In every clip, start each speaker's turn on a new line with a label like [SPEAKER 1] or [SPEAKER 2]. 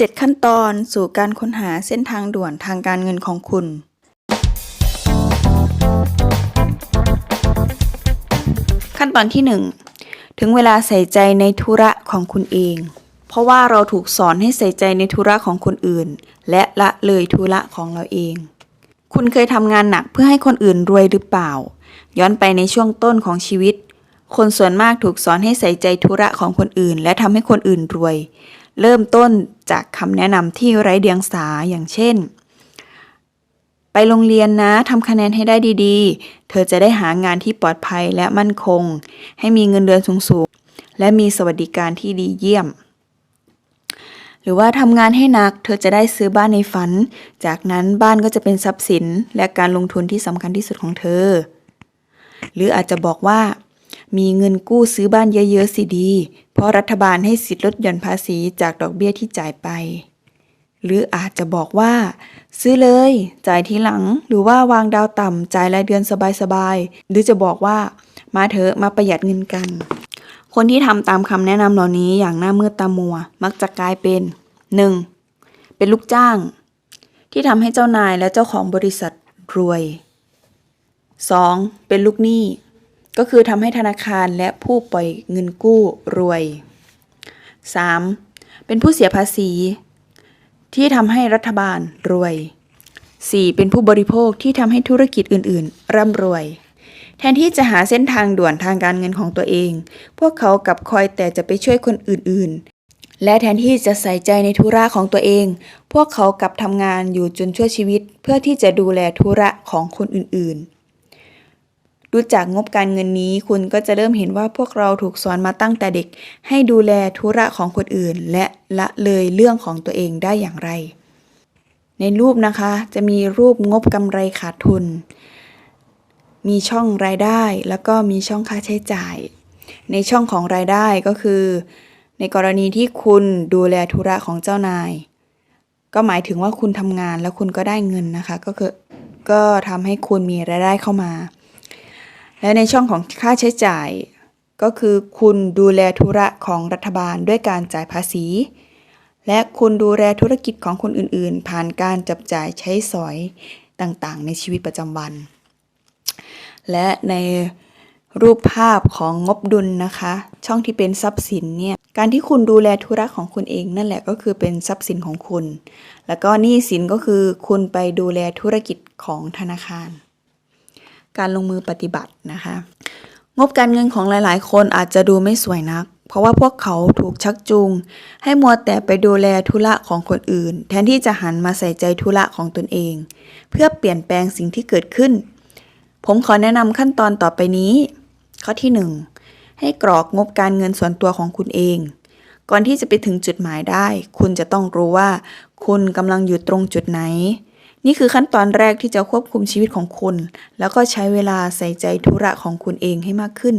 [SPEAKER 1] 7 ขั้นตอนสู่การค้นหาเส้นทางด่วนทางการเงินของคุณ ขั้นตอนที่ 1 ถึงเวลาใส่ใจในธุระของคุณเอง เพราะว่าเราถูกสอนให้ใส่ใจในธุระของคนอื่น และละเลยธุระของเราเอง คุณเคยทำงานหนักเพื่อให้คนอื่นรวยหรือเปล่า ย้อนไปในช่วงต้นของชีวิต คนส่วนมากถูกสอนให้ใส่ใจธุระของคนอื่น และทำให้คนอื่นรวย เริ่มต้น จากคำแนะนำที่ไร้เดียงสาอย่างเช่น ไปโรงเรียนนะทำคะแนนให้ได้ดีๆ เธอจะได้หางานที่ปลอดภัยและมั่นคง ให้มีเงินเดือนสูงๆ และมีสวัสดิการที่ดีเยี่ยม หรือว่าทำงานให้หนัก เธอจะได้ซื้อบ้านในฝัน จากนั้นบ้านก็จะเป็นทรัพย์สิน และการลงทุนที่สำคัญที่สุดของเธอ หรืออาจจะบอกว่า มีเงินกู้ซื้อบ้านเยอะๆสิดี เพราะรัฐบาลให้สิทธิ์ลดหย่อนภาษีจากดอกเบี้ยที่จ่ายไป หรืออาจจะบอกว่า ซื้อเลย จ่ายทีหลังหรือว่าวางดาวต่ำจ่ายรายเดือนสบายๆหรือจะบอกว่า มาเถอะมาประหยัดเงินกัน คนที่ทำตามคำแนะนำเหล่านี้อย่างหน้ามืดตามัว มักจะกลายเป็น 1. เป็นลูกจ้าง ที่ทำให้เจ้านายและเจ้าของบริษัทรวย 2. เป็นลูกหนี้ ก็คือทำให้ธนาคารและผู้ปล่อยเงินกู้รวย 3. เป็นผู้เสียภาษี ที่ทำให้รัฐบาลรวย 4. เป็นผู้บริโภคที่ทำให้ธุรกิจอื่น ๆ ร่ำรวย แทนที่จะหาเส้นทางด่วนทางการเงินของตัวเอง พวกเขากลับคอยแต่จะไปช่วยคนอื่น ๆ และแทนที่จะใส่ใจในธุระของตัวเอง พวกเขากลับทำงานอยู่จนชั่วชีวิต เพื่อที่จะดูแลธุระของคนอื่น ๆ ดูจากงบการเงินนี้ คุณก็จะเริ่มเห็นว่าพวกเราถูกสอนมาตั้งแต่เด็ก ให้ดูแลธุระของคนอื่น และละเลยเรื่องของตัวเองได้อย่างไร ในรูปนะคะ จะมีรูปงบกำไรขาดทุน มีช่องรายได้ แล้วก็มีช่องค่าใช้จ่าย ในช่องของรายได้ก็คือ ในกรณีที่คุณดูแลธุระของเจ้านาย ก็หมายถึงว่าคุณทำงานแล้วคุณก็ได้เงินนะคะ ก็คือก็ทำให้คุณมีรายได้เข้ามา และในช่องของค่าใช้จ่าย ก็คือคุณดูแลธุระของรัฐบาลด้วยการจ่ายภาษี และคุณดูแลธุรกิจของคนอื่น ๆ ผ่านการจับจ่ายใช้สอยต่างๆ ในชีวิตประจำวัน และในรูปภาพของงบดุลนะคะ ช่องที่เป็นทรัพย์สินเนี่ยการที่คุณดูแลธุระของคุณเองนั่นแหละก็คือเป็นทรัพย์สินของคุณ แล้วก็หนี้สินก็คือคุณไปดูแลธุรกิจของธนาคาร การลงมือปฏิบัตินะคะ งบการเงินของหลายๆ คนอาจจะดูไม่สวยนัก เพราะว่าพวกเขาถูกชักจูง ให้มัวแต่ไปดูแลธุระของคนอื่น แทนที่จะหันมาใส่ใจธุระของตนเอง เพื่อเปลี่ยนแปลงสิ่งที่เกิดขึ้น ผมขอแนะนำขั้นตอนต่อไปนี้ ข้อที่ 1 ให้กรอกงบการเงินส่วนตัวของคุณเองก่อนที่จะไปถึงจุดหมายได้ คุณจะต้องรู้ว่า คุณกำลังอยู่ตรงจุดไหน นี่คือขั้นตอนแรกที่จะควบคุมชีวิตของคุณ แล้วก็ใช้เวลาใส่ใจธุระของคุณเองให้มากขึ้น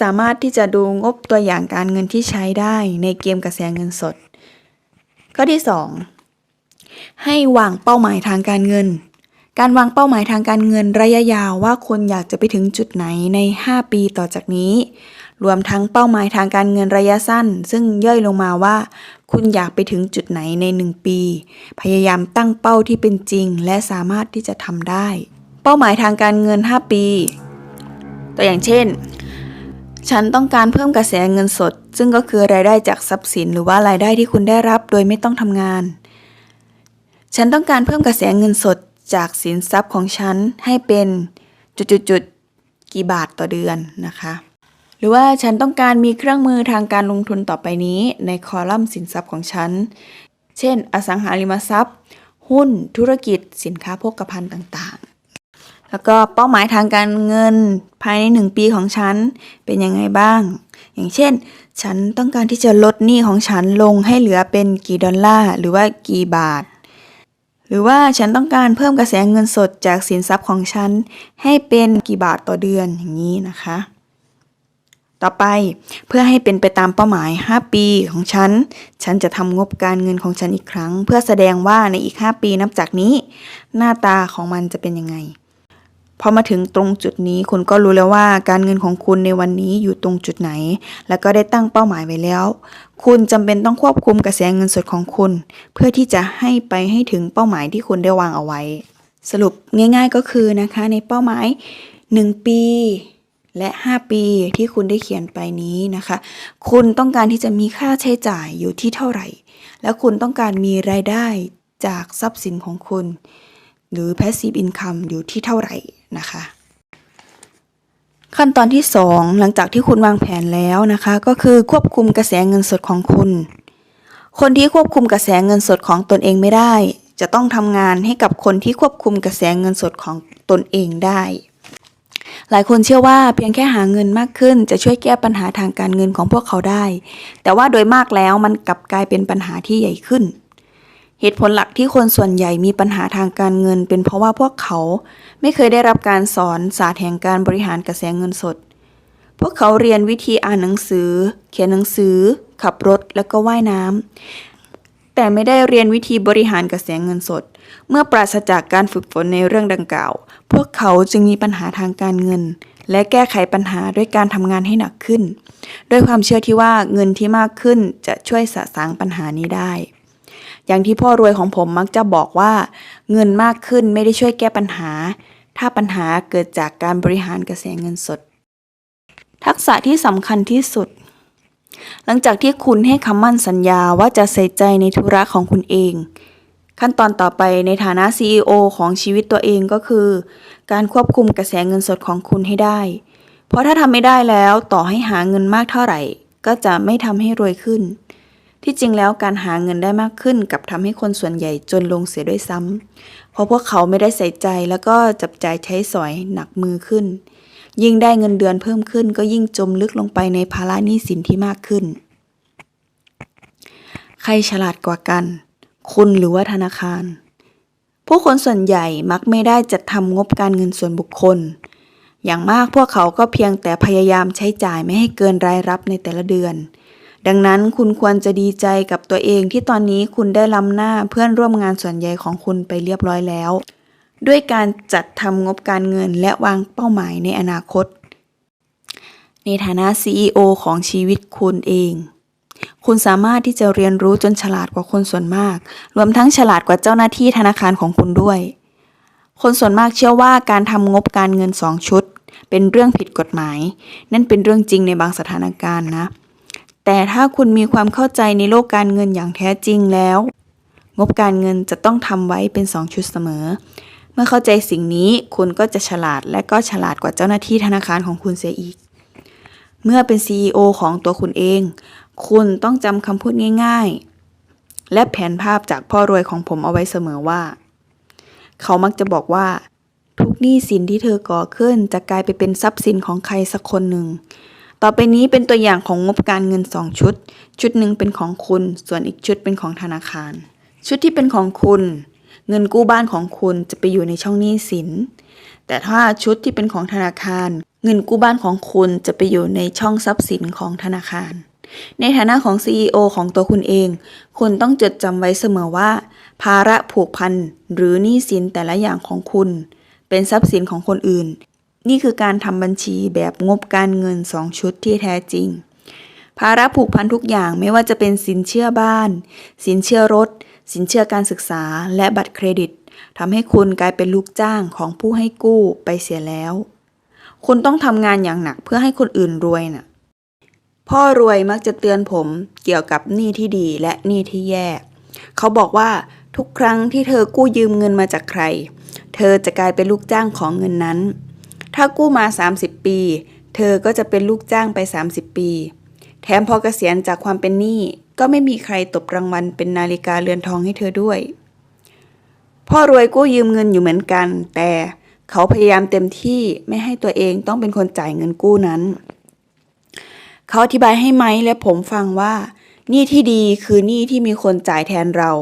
[SPEAKER 1] สามารถที่จะดูงบตัวอย่างการเงินที่ใช้ได้ในเกมกระแสเงินสด ข้อที่ 2 ให้วางเป้าหมายทางการเงิน การวางเป้าหมายทางการเงินระยะยาวว่าคุณอยากจะไปถึงจุดไหนใน 5 ปีต่อจากนี้ รวมทั้งเป้าหมายทางการเงินระยะสั้น ซึ่งย่อยลงมาว่า คุณอยากไปถึงจุดไหนใน 1 ปี พยายามตั้งเป้าที่เป็นจริง และสามารถที่จะทำได้ เป้าหมายทางการเงิน 5 ปี ตัวอย่างเช่น ฉันต้องการเพิ่มกระแสเงินสด ซึ่งก็คือรายได้จากทรัพย์สิน หรือว่ารายได้ที่คุณได้รับโดยไม่ต้องทำงาน ฉันต้องการเพิ่มกระแสเงินสดจากสินทรัพย์ของฉันให้เป็นจุดๆๆกี่บาทต่อเดือนนะคะ หรือว่าฉันต้องการมีเครื่องมือทางการลงทุนต่อไปนี้ในคอลัมน์สินทรัพย์ของฉัน เช่น อสังหาริมทรัพย์ หุ้น ธุรกิจ สินค้าโภคภัณฑ์ต่างๆ แล้วก็เป้าหมายทางการเงินภายในหนึ่งปีของฉันเป็นยังไงบ้าง อย่างเช่น ฉันต้องการที่จะลดหนี้ของฉันลงให้เหลือเป็นกี่ดอลลาร์หรือว่ากี่บาทหรือว่าฉันต้องการเพิ่มกระแสเงินสดจากสินทรัพย์ของฉัน ให้เป็นกี่บาทต่อเดือนอย่างนี้นะคะ ต่อไปเพื่อให้เป็นไปตามเป้าหมาย 5 ปีของฉัน ฉันจะทำงบการเงินของฉันอีกครั้ง เพื่อแสดงว่าในอีก 5 ปีนับจากนี้ หน้าตาของมันจะเป็นยังไงพอมาถึงตรงจุดนี้คุณก็รู้แล้วว่าการเงินของคุณในวันนี้อยู่ตรงจุดไหน แล้วก็ได้ตั้งเป้าหมายไว้แล้ว คุณจำเป็นต้องควบคุมกระแสเงินสดของคุณ เพื่อที่จะให้ไปให้ถึงเป้าหมายที่คุณได้วางเอาไว้ สรุปง่าย ๆก็คือนะคะในเป้าหมาย 1 ปี และ 5 ปีที่คุณได้เขียนไปนี้นะคะ คุณต้องการที่จะมีค่าใช้จ่ายอยู่ที่เท่าไหร่ แล้วคุณต้องการมีรายได้จากทรัพย์สินของคุณ หรือ passive income อยู่ที่เท่าไหร่นะคะ ขั้นตอนที่ 2 หลังจากที่คุณวางแผนแล้วนะคะ ก็คือควบคุมกระแสเงินสดของคุณ คนที่ควบคุมกระแสเงินสดของตนเองไม่ได้ จะต้องทำงานให้กับคนที่ควบคุมกระแสเงินสดของตนเองได้ หลายคนเชื่อว่าเพียงแค่หาเงินมากขึ้น จะช่วยแก้ปัญหาทางการเงินของพวกเขาได้ แต่ว่าโดยมากแล้วมันกลับกลายเป็นปัญหาที่ใหญ่ขึ้น เหตุผลหลักที่คนส่วนใหญ่มีปัญหาทางการเงิน เป็นเพราะว่าพวกเขาไม่เคยได้รับการสอนศาสตร์แห่งการบริหารกระแสเงินสด พวกเขาเรียนวิธีอ่านหนังสือ เขียนหนังสือ ขับรถแล้วก็ว่ายน้ำแต่ไม่ได้เรียนวิธีบริหารกระแสเงินสด เมื่อปราศจากการฝึกฝนในเรื่องดังกล่าว พวกเขาจึงมีปัญหาทางการเงิน และแก้ไขปัญหาด้วยการทำงานให้หนักขึ้น ด้วยความเชื่อที่ว่าเงินที่มากขึ้นจะช่วยสะสางปัญหานี้ได้ อย่างที่พ่อรวยของผมมักจะบอกว่า เงินมากขึ้นไม่ได้ช่วยแก้ปัญหา ถ้าปัญหาเกิดจากการบริหารกระแสเงินสด ทักษะที่สำคัญที่สุดหลังจากที่คุณให้คำมั่นสัญญาว่าจะใส่ใจในธุระของคุณเอง ขั้นตอนต่อไปในฐานะ CEO ของชีวิตตัวเองก็คือ การควบคุมกระแสเงินสดของคุณให้ได้ เพราะถ้าทำไม่ได้แล้วต่อให้หาเงินมากเท่าไหร่ ก็จะไม่ทำให้รวยขึ้น ที่จริงแล้วการหาเงินได้มากขึ้นกับทำให้คนส่วนใหญ่จนลงเสียด้วยซ้ำเพราะพวกเขาไม่ได้ใส่ใจแล้วก็จับจ่ายใช้สอยหนักมือขึ้น ยิ่งได้เงินเดือนเพิ่มขึ้น ก็ยิ่งจมลึกลงไปในภาระหนี้สินที่มากขึ้น ใครฉลาดกว่ากัน คุณหรือว่าธนาคาร ผู้คนส่วนใหญ่มักไม่ได้จัดทำงบการเงินส่วนบุคคล อย่างมากพวกเขาก็เพียงแต่พยายามใช้จ่ายไม่ให้เกินรายรับในแต่ละเดือน ดังนั้นคุณควรจะดีใจกับตัวเองที่ตอนนี้คุณได้ล้ำหน้าเพื่อนร่วมงานส่วนใหญ่ของคุณไปเรียบร้อยแล้ว ด้วยการจัดทำงบการเงินและวางเป้าหมายในอนาคต ในฐานะ CEO ของชีวิตคุณเอง คุณสามารถที่จะเรียนรู้จนฉลาดกว่าคนส่วนมาก รวมทั้งฉลาดกว่าเจ้าหน้าที่ธนาคารของคุณด้วย คนส่วนมากเชื่อว่าการทำงบการเงินสองชุด เป็นเรื่องผิดกฎหมาย นั่นเป็นเรื่องจริงในบางสถานการณ์นะ แต่ถ้าคุณมีความเข้าใจในโลกการเงินอย่างแท้จริงแล้ว งบการเงินจะต้องทำไว้เป็นสองชุดเสมอ เมื่อเข้าใจสิ่งนี้คุณก็จะฉลาดและก็ฉลาดกว่าเจ้าหน้าที่ธนาคารของคุณเสียอีกเมื่อเป็น CEO ของตัวคุณเอง คุณต้องจำคำพูดง่ายๆ และแผนภาพจากพ่อรวยของผมเอาไว้เสมอว่า เขามักจะบอกว่า ทุกหนี้สินที่เธอก่อขึ้นจะกลายไปเป็นทรัพย์สินของใครสักคนหนึ่ง ต่อไปนี้เป็นตัวอย่างของงบการเงินสองชุด ชุดหนึ่งเป็นของคุณ ส่วนอีกชุดเป็นของธนาคาร ชุดที่เป็นของคุณ เงินกู้บ้านของคุณจะไปอยู่ในช่องหนี้สิน แต่ถ้าชุดที่เป็นของธนาคาร เงินกู้บ้านของคุณจะไปอยู่ในช่องทรัพย์สินของธนาคาร ในฐานะของ CEO ของตัวคุณเอง คุณต้องจดจำไว้เสมอว่า ภาระผูกพันหรือหนี้สินแต่ละอย่างของคุณ เป็นทรัพย์สินของคนอื่น นี่คือการทำบัญชีแบบงบการเงินสองชุดที่แท้จริง ภาระผูกพันทุกอย่างไม่ว่าจะเป็นสินเชื่อบ้าน สินเชื่อรถ สินเชื่อการศึกษา และบัตรเครดิตทำให้คุณกลายเป็นลูกจ้างของผู้ให้กู้ไปเสียแล้ว คุณต้องทำงานอย่างหนักเพื่อให้คนอื่นรวยน่ะ พ่อรวยมักจะเตือนผมเกี่ยวกับหนี้ที่ดีและหนี้ที่แย่ เขาบอกว่าทุกครั้งที่เธอกู้ยืมเงินมาจากใคร เธอจะกลายเป็นลูกจ้างของเงินนั้น ถ้ากู้มา 30 ปี เธอก็จะเป็นลูกจ้างไป 30 ปี แถมพอเกษียณจากความเป็นหนี้ก็ไม่มีใครตบรางวัลเป็นนาฬิกาเรือนทองให้เธอด้วย พ่อรวยกู้ยืมเงินอยู่เหมือนกัน แต่เขาพยายามเต็มที่ไม่ให้ตัวเองต้องเป็นคนจ่ายเงินกู้นั้น เขาอธิบายให้ไม้และผมฟังว่าหนี้ที่ดีคือหนี้ที่มีคนจ่ายแทนเรา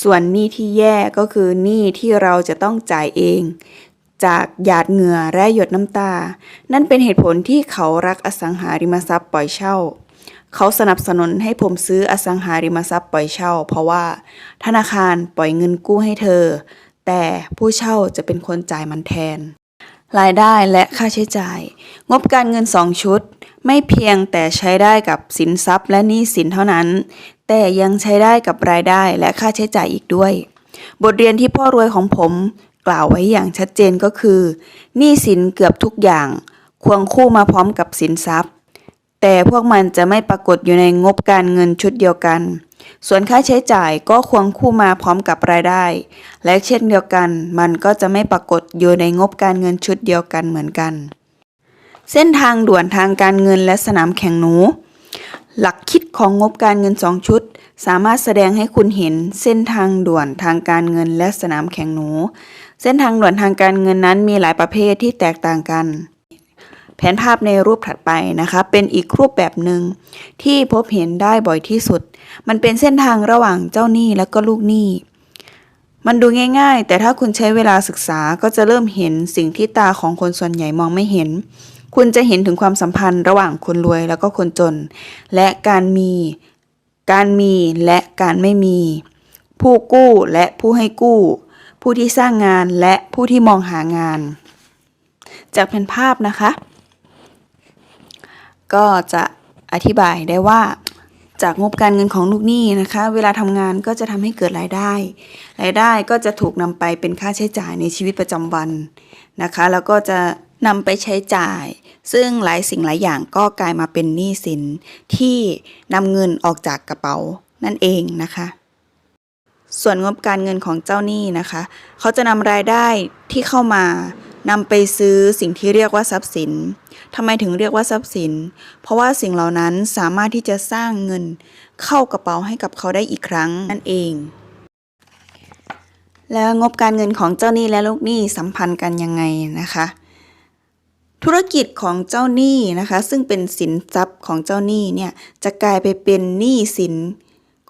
[SPEAKER 1] ส่วนหนี้ที่แย่ก็คือหนี้ที่เราจะต้องจ่ายเอง จากหยาดเหงื่อและหยดน้ำตา นั่นเป็นเหตุผลที่เขารักอสังหาริมทรัพย์ปล่อยเช่า เขาสนับสนุนให้ผมซื้ออสังหาริมทรัพย์ปล่อยเช่า เพราะว่า ธนาคารปล่อยเงินกู้ให้เธอ แต่ผู้เช่าจะเป็นคนจ่ายมันแทน รายได้และค่าใช้จ่าย งบการเงิน2ชุด ไม่เพียงแต่ใช้ได้กับสินทรัพย์และหนี้สินเท่านั้น แต่ยังใช้ได้กับรายได้และค่าใช้จ่ายอีกด้วย บทเรียนที่พ่อรวยของผมกล่าวไว้อย่างชัดเจนก็คือหนี้สินเกือบทุกอย่าง ควงคู่มาพร้อมกับสินทรัพย์ แต่พวกมันจะไม่ปรากฏอยู่ในงบการเงินชุดเดียวกัน ส่วนค่าใช้จ่ายก็ควงคู่มาพร้อมกับรายได้ และเช่นเดียวกัน มันก็จะไม่ปรากฏอยู่ในงบการเงินชุดเดียวกันเหมือนกัน เส้นทางด่วนทางการเงินและสนามแข่งหนู หลักคิดของงบการเงิน 2 ชุด สามารถแสดงให้คุณเห็นเส้นทางด่วนทางการเงินและสนามแข่งหนู เส้นทางด่วนทางการเงินนั้นมีหลายประเภทที่แตกต่างกัน แผนภาพในรูปถัดไปนะคะ เป็นอีกรูปแบบหนึ่งที่พบเห็นได้บ่อยที่สุด มันเป็นเส้นทางระหว่างเจ้าหนี้และก็ลูกหนี้มันดูง่าย ๆ แต่ถ้าคุณใช้เวลาศึกษาก็จะเริ่มเห็นสิ่งที่ตาของคนส่วนใหญ่มองไม่เห็น คุณจะเห็นถึงความสัมพันธ์ระหว่างคนรวยแล้วก็คนจน และการมี การมีและการไม่มี ผู้กู้และผู้ให้กู้ ผู้ที่สร้างงานและผู้ที่มองหางาน จากแผนภาพนะคะ ก็จะอธิบายได้ว่าจากงบการเงินของลูกหนี้นะคะ เวลาทำงานก็จะทำให้เกิดรายได้ รายได้ก็จะถูกนำไปเป็นค่าใช้จ่ายในชีวิตประจำวันนะคะ แล้วก็จะ นำไปใช้จ่าย ซึ่งหลายสิ่งหลายอย่างก็กลายมาเป็นหนี้สินที่นำเงินออกจากกระเป๋านั่นเองนะคะ ส่วนงบการเงินของเจ้าหนี้นะคะ เขาจะนำรายได้ที่เข้ามานำไปซื้อสิ่งที่เรียกว่าทรัพย์สินทำไมถึงเรียกว่าทรัพย์สิน เพราะว่าสิ่งเหล่านั้นสามารถที่จะสร้างเงินเข้ากระเป๋าให้กับเขาได้อีกครั้งนั่นเอง แล้วงบการเงินของเจ้าหนี้และลูกหนี้สัมพันธ์กันยังไงนะคะ ธุรกิจของเจ้าหนี้นะคะ ซึ่งเป็นสินทรัพย์ของเจ้าหนี้เนี่ยจะกลายไปเป็นหนี้สิน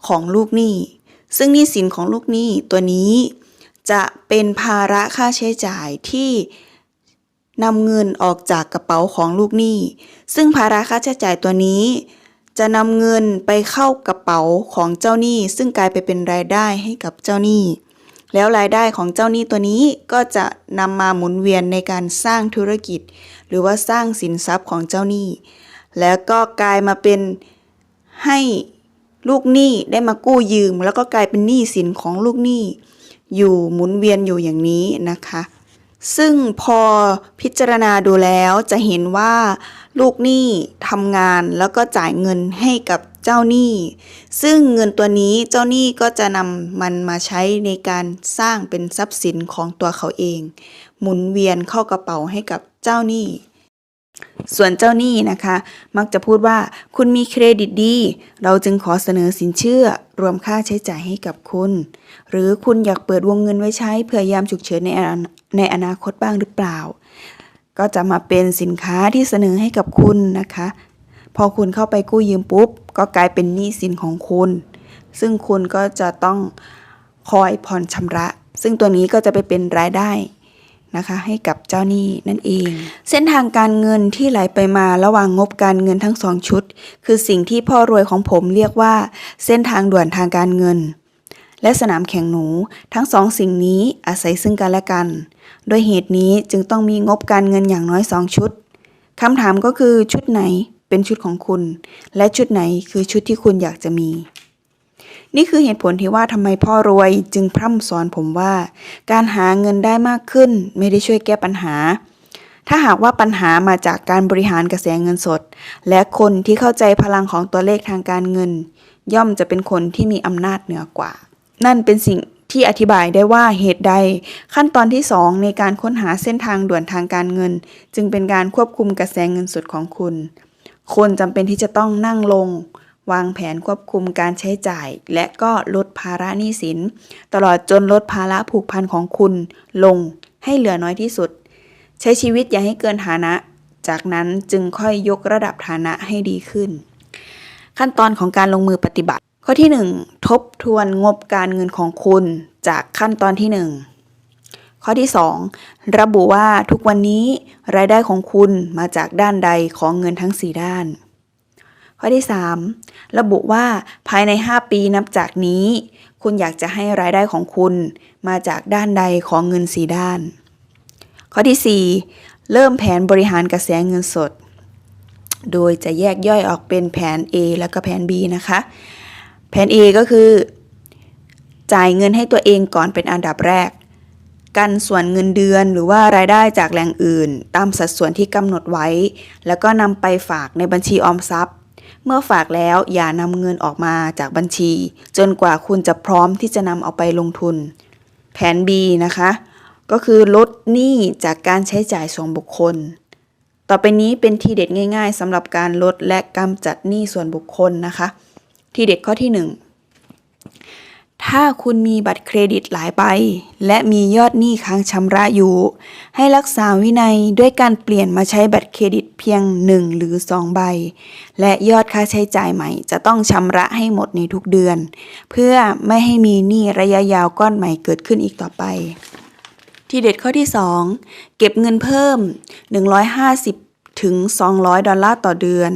[SPEAKER 1] ของลูกหนี้ ซึ่งหนี้สินของลูกหนี้ตัวนี้จะเป็นภาระค่าใช้จ่ายที่นำเงินออกจากกระเป๋าของลูกหนี้ ซึ่งภาระค่าใช้จ่ายตัวนี้ จะนำเงินไปเข้ากระเป๋าของเจ้าหนี้ ซึ่งกลายไปเป็นรายได้ให้กับเจ้าหนี้ แล้วรายได้ของเจ้าหนี้ตัวนี้ก็จะนำมาหมุนเวียนในการสร้างธุรกิจ หรือว่าสร้างสินทรัพย์ของเจ้าหนี้ แล้วก็กลายมาเป็นให้ลูกหนี้ได้มากู้ยืม แล้วก็กลายเป็นหนี้สินของลูกหนี้ อยู่หมุนเวียนอยู่อย่างนี้นะคะ ซึ่งพอพิจารณาดูแล้วจะเห็นว่าลูกหนี้ทำงานแล้วก็จ่ายเงินให้กับ เจ้าหนี้ ซึ่งเงินตัวนี้เจ้าหนี้ก็จะนำมันมาใช้ในการสร้างเป็นทรัพย์สินของตัวเขาเอง หมุนเวียนเข้ากระเป๋าให้กับเจ้าหนี้ ส่วนเจ้าหนี้นะคะ มักจะพูดว่าคุณมีเครดิตดี เราจึงขอเสนอสินเชื่อ รวมค่าใช้จ่ายให้กับคุณ หรือคุณอยากเปิดวงเงินไว้ใช้เผื่อยามฉุกเฉินในในอนาคตบ้างหรือเปล่า ก็จะมาเป็นสินค้าที่เสนอให้กับคุณนะคะ พอคุณเข้าไปกู้ยืมปุ๊บ ก็กลายเป็นหนี้สินของคุณ ซึ่งคุณก็จะต้องคอยผ่อนชำระ ซึ่งตัวนี้ก็จะไปเป็นรายได้นะคะ ให้กับเจ้าหนี้นั่นเอง เส้นทางการเงินที่ไหลไปมาระหว่างงบการเงินทั้งสองชุด คือสิ่งที่พ่อรวยของผมเรียกว่า เส้นทางด่วนทางการเงิน และสนามแข่งหนูทั้งสองสิ่งนี้อาศัยซึ่งกันและกัน โดยเหตุนี้จึงต้องมีงบการเงินอย่างน้อยสองชุดคำถามก็คือชุดไหน เป็นชุดของคุณ และชุดไหนคือชุดที่คุณอยากจะมี นี่คือเหตุผลที่ว่าทำไมพ่อรวยจึงพร่ำสอนผมว่า การหาเงินได้มากขึ้น ไม่ได้ช่วยแก้ปัญหา ถ้าหากว่าปัญหามาจากการบริหารกระแสเงินสด และคนที่เข้าใจพลังของตัวเลขทางการเงิน ย่อมจะเป็นคนที่มีอำนาจเหนือกว่า นั่นเป็นสิ่งที่อธิบายได้ว่าเหตุใด ขั้นตอนที่ 2 ในการค้นหาเส้นทางด่วนทางการเงิน จึงเป็นการควบคุมกระแสเงินสดของคุณ คนจำเป็นที่จะต้องนั่งลง วางแผนควบคุมการใช้จ่าย และก็ลดภาระหนี้สิน ตลอดจนลดภาระผูกพันของคุณลงให้เหลือน้อยที่สุด ใช้ชีวิตอย่าให้เกินฐานะ จากนั้นจึงค่อยยกระดับฐานะให้ดีขึ้น ขั้นตอนของการลงมือปฏิบัติ ข้อที่ 1 ทบทวนงบการเงินของคุณ จากขั้นตอนที่ 1 ข้อที่ 2 ระบุว่าทุกวันนี้รายได้ของคุณมาจากด้านใดของเงินทั้ง 4 ด้าน ข้อที่ 3 ระบุว่าภายใน 5 ปีนับจากนี้ คุณอยากจะให้รายได้ของคุณมาจากด้านใดของเงิน 4 ด้าน ข้อที่ 4 เริ่มแผนบริหารกระแสเงินสด โดยจะแยกย่อยออกเป็นแผน A แล้วก็แผน B นะคะ แผน A ก็คือ จ่ายเงินให้ตัวเองก่อนเป็นอันดับแรก กันส่วนเงินเดือนหรือว่ารายได้จากแหล่งอื่น ตามสัดส่วนที่กำหนดไว้ แล้วก็นำไปฝากในบัญชีออมทรัพย์ เมื่อฝากแล้วอย่านำเงินออกมาจากบัญชี จนกว่าคุณจะพร้อมที่จะนำเอาไปลงทุน แผน B นะคะ ก็คือลดหนี้จากการใช้จ่ายส่วนบุคคล ต่อไปนี้เป็นทีเด็ดง่ายๆสำหรับการลดและกำจัดหนี้ส่วนบุคคลนะคะ ทีเด็ดข้อที่ 1 ถ้าคุณมีบัตรเครดิตหลายใบ และมียอดหนี้ค้างชำระอยู่ ให้รักษาวินัยด้วยการเปลี่ยนมาใช้บัตรเครดิตเพียง 1 หรือ 2 ใบ และยอดค่าใช้จ่ายใหม่ จะต้องชำระให้หมดในทุกเดือน เพื่อไม่ให้มีหนี้ระยะยาวก้อนใหม่เกิดขึ้นอีกต่อไป ทีเด็ดข้อที่ 2 เก็บเงินเพิ่ม 150 ถึง 200 ดอลลาร์ต่อเดือน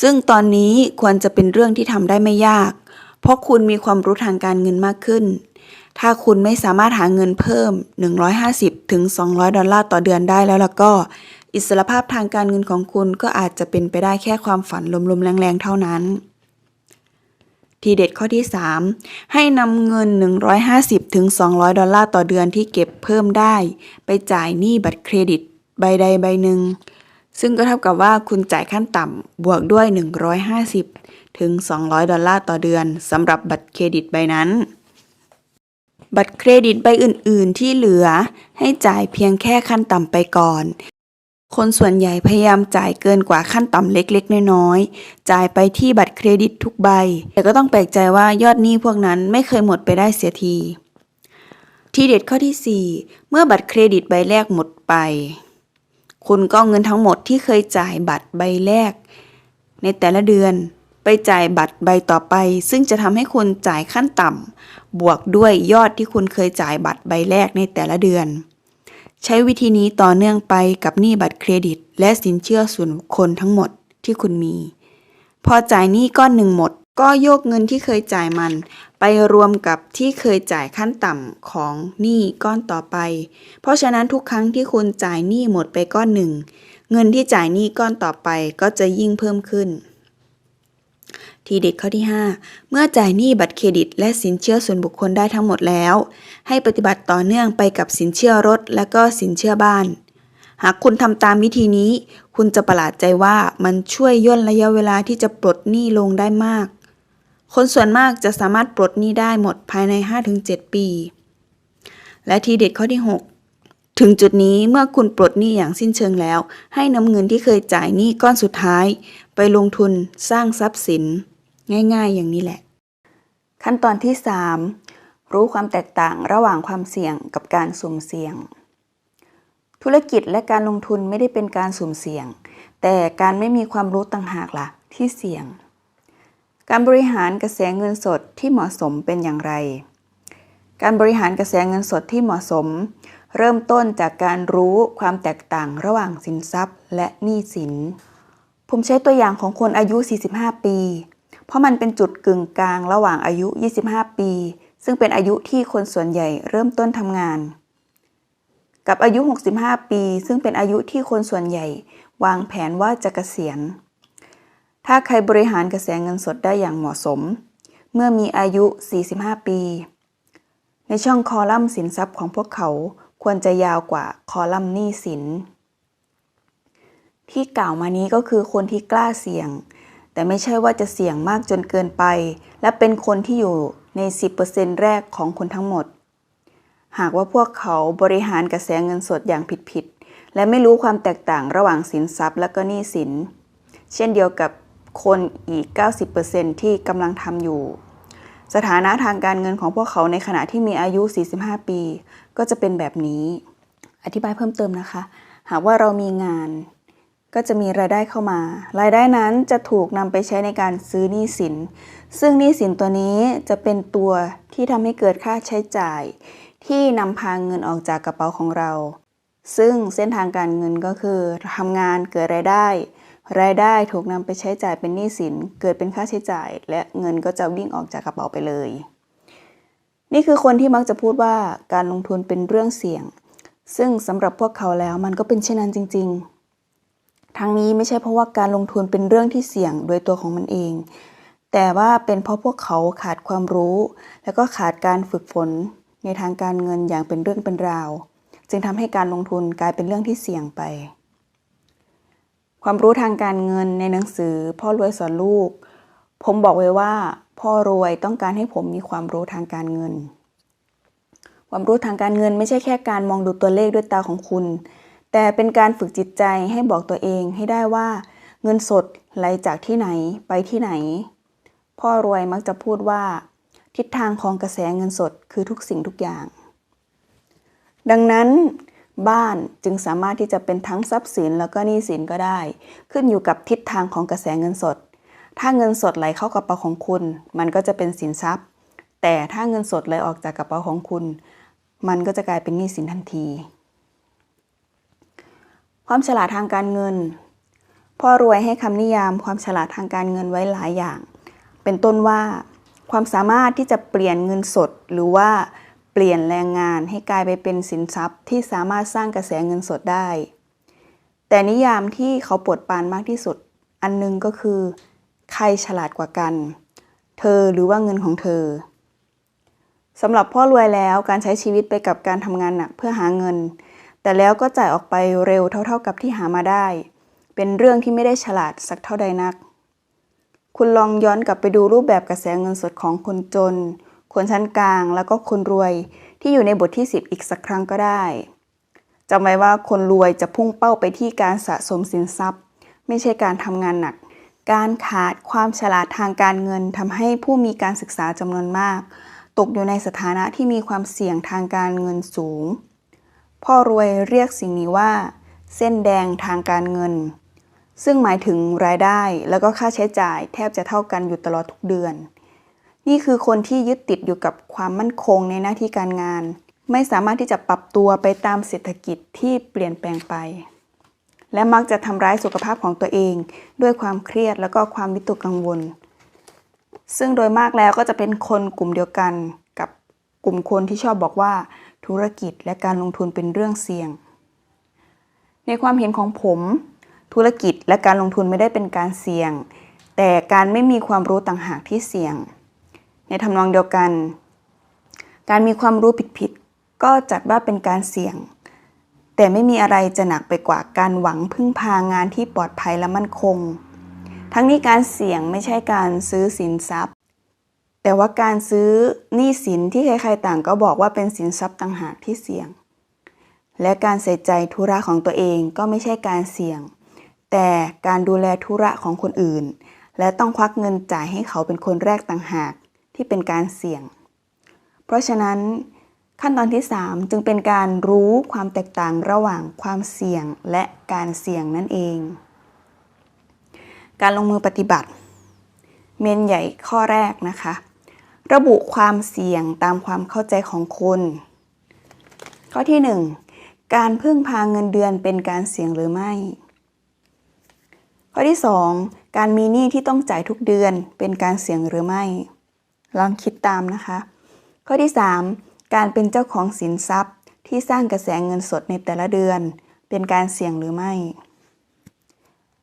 [SPEAKER 1] ซึ่งตอนนี้ควรจะเป็นเรื่องที่ทำได้ไม่ยาก เพราะคุณมีความรู้ทางการเงินมากขึ้น ถ้าคุณไม่สามารถหาเงินเพิ่ม 150ถึง200 ดอลลาร์ต่อเดือนได้แล้วล่ะก็ อิสรภาพทางการเงินของคุณก็อาจจะเป็นไปได้แค่ความฝันลมๆแรงๆ เท่านั้นทีเด็ดข้อที่ 3 ให้นำเงิน 150ถึง200 ดอลลาร์ต่อเดือนที่เก็บเพิ่มได้ ไปจ่ายหนี้บัตรเครดิตใบใดใบหนึ่ง ซึ่งก็เท่ากับว่าคุณจ่ายขั้นต่ำบวกด้วย 150 ถึง 200 ดอลลาร์ต่อเดือนสำหรับบัตรเครดิตใบนั้น บัตรเครดิตใบอื่น ๆ ที่เหลือให้จ่ายเพียงแค่ขั้นต่ำไปก่อน คนส่วนใหญ่พยายามจ่ายเกินกว่าขั้นต่ำเล็ก ๆ น้อย ๆ จ่ายไปที่บัตรเครดิตทุกใบ แต่ก็ต้องแปลกใจว่ายอดหนี้พวกนั้นไม่เคยหมดไปได้เสียทีทีเด็ดข้อที่ 4 เมื่อบัตรเครดิตใบแรกหมดไป คุณก็เอาเงินทั้งหมดที่เคยจ่ายบัตรใบแรก ในแต่ละเดือน ไปจ่ายบัตรใบต่อไป ซึ่งจะทำให้คุณจ่ายขั้นต่ำบวกด้วยยอดที่คุณเคยจ่ายบัตรใบแรกในแต่ละเดือน ใช้วิธีนี้ต่อเนื่องไปกับหนี้บัตรเครดิต และสินเชื่อส่วนบุคคลทั้งหมดที่คุณมี พอจ่ายหนี้ก้อนหนึ่งหมด ก็โยกเงินที่เคยจ่ายมัน ไปรวมกับที่เคยจ่ายขั้นต่ำของหนี้ก้อนต่อไป เพราะฉะนั้นทุกครั้งที่คุณจ่ายหนี้หมดไปก้อนหนึ่งเงินที่จ่ายหนี้ก้อนต่อไปก็จะยิ่งเพิ่มขึ้น ทีเด็ดข้อที่ 5 เมื่อจ่ายหนี้บัตรเครดิต และสินเชื่อส่วนบุคคลได้ทั้งหมดแล้ว ให้ปฏิบัติต่อเนื่องไปกับสินเชื่อรถ และก็สินเชื่อบ้าน หากคุณทำตามวิธีนี้ คุณจะประหลาดใจว่ามันช่วยย่นระยะเวลาที่จะปลดหนี้ลงได้มาก คนส่วนมากจะสามารถปลดหนี้ได้หมดภายใน 5-7 ปี และทีเด็ดข้อที่ 6ถึงจุดนี้เมื่อคุณปลดหนี้อย่างสิ้นเชิงแล้ว ให้นำเงินที่เคยจ่ายหนี้ก้อนสุดท้าย ไปลงทุนสร้างทรัพย์สิน ง่ายๆ อย่างนี้แหละ ขั้นตอนที่ 3 รู้ความแตกต่างระหว่างความเสี่ยงกับการสุ่มเสี่ยง ธุรกิจและการลงทุนไม่ได้เป็นการสุ่มเสี่ยง แต่การไม่มีความรู้ต่างหากล่ะที่เสี่ยง การบริหารกระแสเงินสดที่เหมาะสมเป็นอย่างไร การบริหารกระแสเงินสดที่เหมาะสม เริ่มต้นจากการรู้ความแตกต่างระหว่างสินทรัพย์ และหนี้สินผมใช้ตัวอย่างของคนอายุ 45 ปี เพราะมันเป็นจุดกึ่งกลางระหว่างอายุ 25 ปี ซึ่งเป็นอายุที่คนส่วนใหญ่เริ่มต้นทำงาน กับอายุ 65 ปี ซึ่งเป็นอายุที่คนส่วนใหญ่ วางแผนว่าจะเกษียณ ถ้าใครบริหารกระแสเงินสดได้อย่างเหมาะสม เมื่อมีอายุ 45 ปี ในช่องคอลัมน์สินทรัพย์ของพวกเขาควรจะยาวกว่าคอลัมน์หนี้สินที่กล่าวมานี้ก็คือคนที่กล้าเสี่ยง แต่ไม่ใช่ว่าจะเสี่ยงมากจนเกินไป และเป็นคนที่อยู่ใน 10%แรกของคนทั้งหมด หากว่าพวกเขาบริหารกระแสเงินสดอย่างผิดๆและไม่รู้ความแตกต่างระหว่างสินทรัพย์และก็หนี้สิน เช่นเดียวกับคนอีก 90%ที่กำลังทำอยู่ สถานะทางการเงินของพวกเขาในขณะที่มีอายุ 45 ปี ก็จะเป็นแบบนี้ อธิบายเพิ่มเติมนะคะ หากว่าเรามีงาน ก็จะมีรายได้เข้ามา รายได้นั้นจะถูกนำไปใช้ในการซื้อหนี้สิน ซึ่งหนี้สินตัวนี้จะเป็นตัวที่ทำให้เกิดค่าใช้จ่าย ที่นำพาเงินออกจากกระเป๋าของเรา ซึ่งเส้นทางการเงินก็คือทำงานเกิดรายได้ รายได้ถูกนำไปใช้จ่ายเป็นหนี้สิน เกิดเป็นค่าใช้จ่าย และเงินก็จะวิ่งออกจากกระเป๋าไปเลย นี่คือคนที่มักจะพูดว่าการลงทุนเป็นเรื่องเสี่ยง ซึ่งสำหรับพวกเขาแล้วมันก็เป็นเช่นนั้นจริง ๆ ทั้งนี้ไม่ใช่เพราะว่าการลงทุนเป็นเรื่องที่เสี่ยงโดยตัวของมันเอง แต่ว่าเป็นเพราะพวกเขาขาดความรู้ และก็ขาดการฝึกฝนในทางการเงินอย่างเป็นเรื่องเป็นราว จึงทำให้การลงทุนกลายเป็นเรื่องที่เสี่ยงไป ความรู้ทางการเงินในหนังสือ พ่อรวยสอนลูก ผมบอกไว้ว่า พ่อรวยต้องการให้ผมมีความรู้ทางการเงิน ความรู้ทางการเงินไม่ใช่แค่การมองดูตัวเลขด้วยตาของคุณ แต่เป็นการฝึกจิตใจให้บอกตัวเองให้ได้ว่า เงินสดไหลจากที่ไหนไปที่ไหน พ่อรวยมักจะพูดว่า ทิศทางของกระแสเงินสดคือทุกสิ่งทุกอย่าง ดังนั้น บ้านจึงสามารถที่จะเป็นทั้งทรัพย์สินแล้วก็หนี้สินก็ได้ ขึ้นอยู่กับทิศทางของกระแสเงินสด ถ้าเงินสดไหลเข้ากระเป๋าของคุณ มันก็จะเป็นสินทรัพย์ แต่ถ้าเงินสดไหลออกจากกระเป๋าของคุณ มันก็จะกลายเป็นหนี้สินทันที ความฉลาดทางการเงิน พ่อรวยให้คำนิยามความฉลาดทางการเงินไว้หลายอย่าง เป็นต้นว่า ความสามารถที่จะเปลี่ยนเงินสด หรือว่าเปลี่ยนแรงงานให้กลายไปเป็นสินทรัพย์ที่สามารถสร้างกระแสเงินสดได้ แต่นิยามที่เขาปวดปานมากที่สุด อันหนึงก็คือ ใครฉลาดกว่ากัน เธอหรือว่าเงินของเธอสำหรับพ่อรวยแล้วการใช้ชีวิตไปกับการทำงานหนักเพื่อหาเงิน แต่แล้วก็จ่ายออกไปเร็วเท่าๆกับที่หามาได้ เป็นเรื่องที่ไม่ได้ฉลาดสักเท่าใดนัก คุณลองย้อนกลับไปดูรูปแบบกระแสเงินสดของคนจน คนชั้นกลางแล้วก็คนรวยที่อยู่ในบทที่ 10 อีกสักครั้งก็ได้จำไว้ว่าคนรวยจะพุ่งเป้าไปที่การสะสมสินทรัพย์ ไม่ใช่การทำงานหนัก การขาดความฉลาดทางการเงินทำให้ผู้มีการศึกษาจำนวนมาก ตกอยู่ในสถานะที่มีความเสี่ยงทางการเงินสูง พ่อรวยเรียกสิ่งนี้ว่า เส้นแดงทางการเงิน ซึ่งหมายถึงรายได้แล้วก็ค่าใช้จ่ายแทบจะเท่ากันอยู่ตลอดทุกเดือน นี่คือคนที่ยึดติดอยู่กับความมั่นคงในหน้าที่การงาน ไม่สามารถที่จะปรับตัวไปตามเศรษฐกิจที่เปลี่ยนแปลงไป และมักจะทำร้ายสุขภาพของตัวเอง ด้วยความเครียดแล้วก็ความวิตกกังวล ซึ่งโดยมากแล้วก็จะเป็นคนกลุ่มเดียวกันกับกลุ่มคนที่ชอบบอกว่า ธุรกิจและการลงทุนเป็นเรื่องเสี่ยง ในความเห็นของผม ธุรกิจและการลงทุนไม่ได้เป็นการเสี่ยง แต่การไม่มีความรู้ต่างหากที่เสี่ยง ในทำนองเดียวกัน การมีความรู้ผิดๆก็จัดว่าเป็นการเสี่ยง แต่ไม่มีอะไรจะหนักไปกว่าการหวังพึ่งพางานที่ปลอดภัยและมั่นคง ทั้งนี้การเสี่ยงไม่ใช่การซื้อสินทรัพย์ แต่ว่าการซื้อหนี้สินที่ใครๆต่างก็บอกว่าเป็นสินทรัพย์ต่างหากที่เสี่ยง และการใส่ใจธุระของตัวเองก็ไม่ใช่การเสี่ยง แต่การดูแลธุระของคนอื่น และต้องควักเงินจ่ายให้เขาเป็นคนแรกต่างหากที่เป็นการเสี่ยง เพราะฉะนั้นขั้นตอนที่ 3 จึงเป็นการรู้ความแตกต่างระหว่างความเสี่ยงและการเสี่ยงนั่นเอง การลงมือปฏิบัติ เมนใหญ่ข้อแรกนะคะ ระบุความเสี่ยงตามความเข้าใจของคุณ ข้อที่ 1 การพึ่งพาเงินเดือนเป็นการเสี่ยงหรือไม่ ข้อที่ 2 การมีหนี้ที่ต้องจ่ายทุกเดือนเป็นการเสี่ยงหรือไม่ ลองคิดตามนะคะ ข้อที่ 3 การเป็นเจ้าของสินทรัพย์ที่สร้างกระแสเงินสดในแต่ละเดือน เป็นการเสี่ยงหรือไม่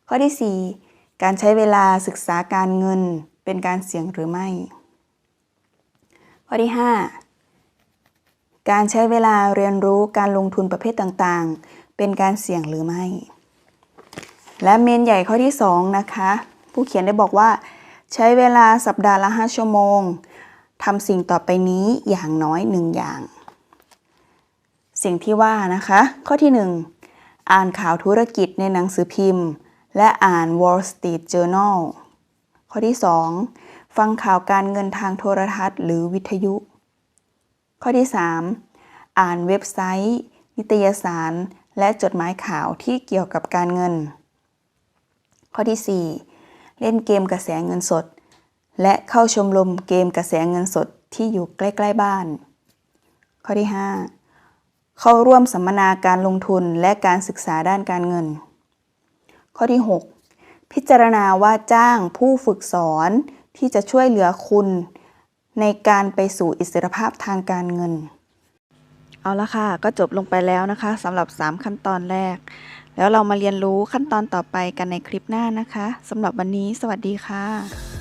[SPEAKER 1] ข้อที่ 4 การใช้เวลาศึกษาการเงินเป็นการเสี่ยงหรือไม่ ข้อที่ 5 การใช้เวลาเรียนรู้การลงทุนประเภทต่างๆ เป็นการเสี่ยงหรือไม่ และเมนใหญ่ข้อที่ 2 นะคะ ผู้เขียนได้บอกว่า ใช้เวลาสัปดาห์ละ 5 ชั่วโมงทำสิ่งต่อไปนี้อย่างน้อยหนึ่งอย่าง สิ่งที่ว่านะคะ ข้อที่ 1 อ่านข่าวธุรกิจในหนังสือพิมพ์ และอ่าน Wall Street Journal ข้อที่ 2 ฟังข่าวการเงินทางโทรทัศน์ หรือวิทยุ ข้อที่ 3 อ่านเว็บไซต์ นิตยสาร และจดหมายข่าวที่เกี่ยวกับการเงิน ข้อที่ 4 เล่นเกมกระแสเงินสด และเข้าชมรมเกมกระแสเงินสดที่อยู่ใกล้ๆบ้าน ข้อที่ 5 เข้าร่วมสัมมนาการลงทุนและการศึกษาด้านการเงิน ข้อที่ 6 พิจารณาว่าจ้างผู้ฝึกสอน ที่จะช่วยเหลือคุณในการไปสู่อิสรภาพทางการเงิน เอาละค่ะ ก็จบลงไปแล้วนะคะสำหรับ 3 ขั้นตอนแรก แล้วเรามาเรียนรู้ขั้นตอนต่อไปกันในคลิปหน้านะคะสำหรับวันนี้ สวัสดีค่ะ